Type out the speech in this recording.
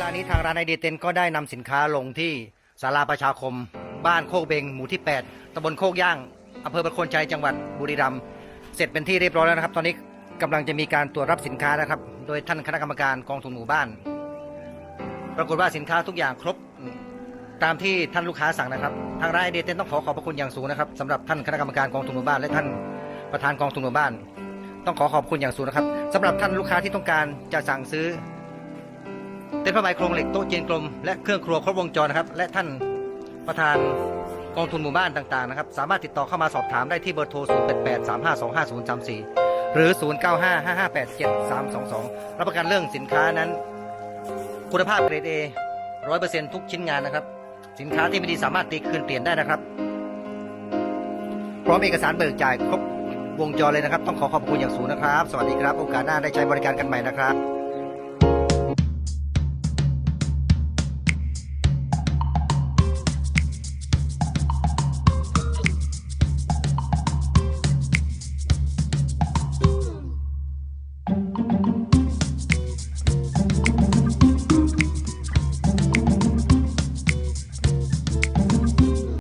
ลานี้ทางร้านไอเดียเต็นก็ได้นำสินค้าลงที่ศาลาประชาคม บ้านโคกเบงหมู่ที่ 8ตำบลโคกย่างอำเภอประโคนชัยจังหวัดบุรีรัมย์เสร็จเป็นที่เรียบร้อยแล้วนะครับ ตอนนี้กำลังจะมีการตรวจรับสินค้านะครับ โดยท่านคณะกรรมการกองทุนหมู่บ้าน ปรากฏว่าสินค้าทุกอย่างครบตามที่ท่านลูกค้าสั่งนะครับ ทางร้านไอเดียเต็นต้องขอขอบพระคุณอย่างสูงนะครับสำหรับท่านคณะกรรมการกองทุนหมู่บ้านและท่านประธานกองทุนหมู่บ้าน ต้องขอขอบคุณอย่างสูงนะครับสำหรับท่านลูกค้าที่ต้องการจะสั่งซื้อ เต็นท์ผ้าใบโครงเหล็กโต๊ะจีนกลมและเครื่องครัวครบวงจรนะครับ และท่านประธานกองทุนหมู่บ้านต่างๆนะครับ สามารถติดต่อเข้ามาสอบถามได้ที่เบอร์โทร 0 8 8 3 5 2 5 0 3 4 หรือ 0 9 5 5 5 8 7 3 2 2 รับประกันเรื่องสินค้านั้น คุณภาพเกรด A ร้อยเปอร์เซ็นต์ทุกชิ้นงานนะครับ สินค้าที่ไม่ดีสามารถตีคืนเปลี่ยนได้นะครับ พร้อมเอกสารเบิกจ่ายครบวงจรเลยนะครับ ต้องขอขอบคุณอย่างสูงนะครับ สวัสดีครับ โอกาสหน้าได้ใช้บริการกันใหม่นะครับ